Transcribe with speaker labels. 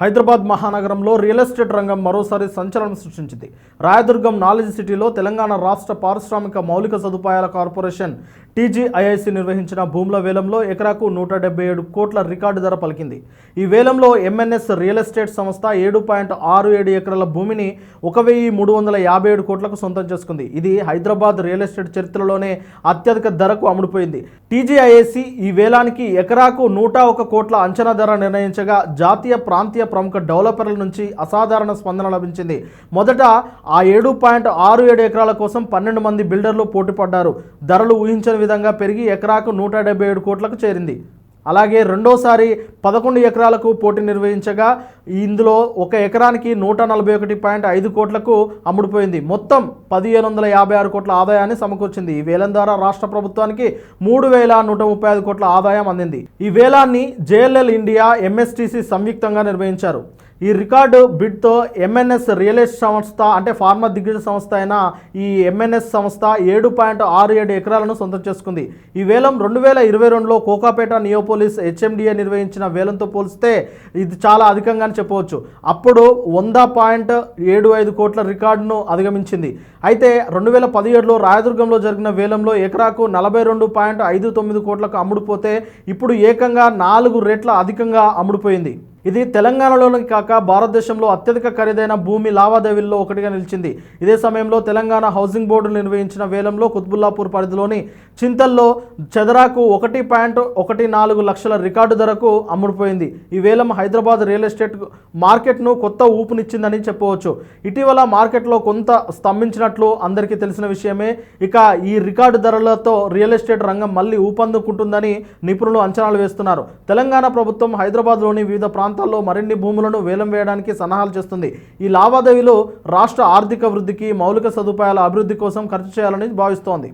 Speaker 1: హైదరాబాద్ మహానగరంలో real estate రంగం మరోసారి సంచలనం సృష్టించింది. రాయదుర్గం నాలెడ్జ్ సిటీలో తెలంగాణ రాష్ట్ర పారిశ్రామిక మౌలిక సదుపాయాల కార్పొరేషన్ టీజీఐఐసి నిర్వహించిన భూముల వేలంలో ఎకరాకు నూట డెబ్బై ఏడు కోట్ల రికార్డు ధర పలికింది. ఈ వేలంలో ఎంఎన్ఎస్ రియల్ ఎస్టేట్ సంస్థ ఏడు పాయింట్ ఆరు ఏడు ఎకరాల భూమిని ఒక వెయ్యి మూడు వందల యాభై ఏడు కోట్లకు సొంతం చేసుకుంది. ఇది హైదరాబాద్ రియల్ ఎస్టేట్ చరిత్రలోనే అత్యధిక ధరకు అమ్ముడుపోయింది. టీజీఐఐసి ఈ వేలానికి ఎకరాకు నూట ఒక కోట్ల అంచనా ధర నిర్ణయించగా జాతీయ ప్రాంతీయ ప్రముఖ డెవలపర్ల నుంచి అసాధారణ స్పందన లభించింది. మొదట ఆ ఏడు పాయింట్ ఆరు ఏడు ఎకరాల కోసం పన్నెండు మంది బిల్డర్లు పోటీపడ్డారు. ధరలు ఊహించని విధంగా పెరిగి ఎకరాకు నూట డెబ్బై ఏడు కోట్లకు చేరింది. అలాగే రెండోసారి పదకొండు ఎకరాలకు పోటీ నిర్వహించగా ఇందులో ఒక ఎకరానికి నూట నలభై ఒకటి పాయింట్ ఐదు కోట్లకు అమ్ముడుపోయింది. మొత్తం పదిహేను వందల యాభై ఆరు కోట్ల ఆదాయాన్ని సమకూర్చింది. ఈ వేలం ద్వారా రాష్ట్ర ప్రభుత్వానికి మూడు వేల నూట ముప్పై ఐదు కోట్ల ఆదాయం అందింది. ఈ వేలాన్ని జేఎల్ఎల్ ఇండియా ఎంఎస్టీసీ సంయుక్తంగా నిర్వహించారు. ఈ రికార్డు బిడ్తో ఎంఎన్ఎస్ రియల్ ఎస్టేట్ సంస్థ అంటే ఫార్మా దిగ్గజ సంస్థ అయిన ఈ ఎంఎన్ఎస్ సంస్థ ఏడు పాయింట్ ఆరు ఏడు ఎకరాలను సొంతం చేసుకుంది. ఈ వేలం రెండు వేల ఇరవై రెండులో కోకాపేట నియోపోలిస్ హెచ్ఎండిఏ నిర్వహించిన వేలంతో పోలిస్తే ఇది చాలా అధికంగానే చెప్పవచ్చు. అప్పుడు వంద పాయింట్ ఏడు ఐదు కోట్ల రికార్డును అధిగమించింది. అయితే రెండు వేల పదిహేడులో రాయదుర్గంలో జరిగిన వేలంలో ఎకరాకు నలభై రెండు పాయింట్ ఐదు తొమ్మిది కోట్లకు అమ్ముడుపోతే ఇప్పుడు ఏకంగా నాలుగు రేట్ల అధికంగా అమ్ముడుపోయింది. ఇది తెలంగాణలోనే కాక భారతదేశంలో అత్యధిక ఖరీదైన భూమి లావాదేవీల్లో ఒకటిగా నిలిచింది. ఇదే సమయంలో తెలంగాణ హౌసింగ్ బోర్డు నిర్వహించిన వేలంలో కుత్బుల్లాపూర్ పరిధిలోని చింతల్లో చెదరాకు ఒకటి పాయింట్ ఒకటి నాలుగు లక్షల రికార్డు ధరకు అమ్ముడుపోయింది. ఈ వేలం హైదరాబాద్ రియల్ ఎస్టేట్ మార్కెట్ను కొత్త ఊపునిచ్చిందని చెప్పవచ్చు. ఇటీవల మార్కెట్లో కొంత స్తంభించినట్లు అందరికీ తెలిసిన విషయమే. ఇక ఈ రికార్డు ధరలతో రియల్ ఎస్టేట్ రంగం మళ్ళీ ఊపందుకుంటుందని నిపుణులు అంచనాలు వేస్తున్నారు. తెలంగాణ ప్రభుత్వం హైదరాబాద్లోని వివిధ ప్రాంతాల్లో మరిన్ని భూములను వేలం వేయడానికి సన్నాహాలు చేస్తుంది. ఈ లావాదేవీలు రాష్ట్ర ఆర్థిక వృద్ధికి మౌలిక సదుపాయాల అభివృద్ధి కోసం ఖర్చు చేయాలని భావిస్తోంది.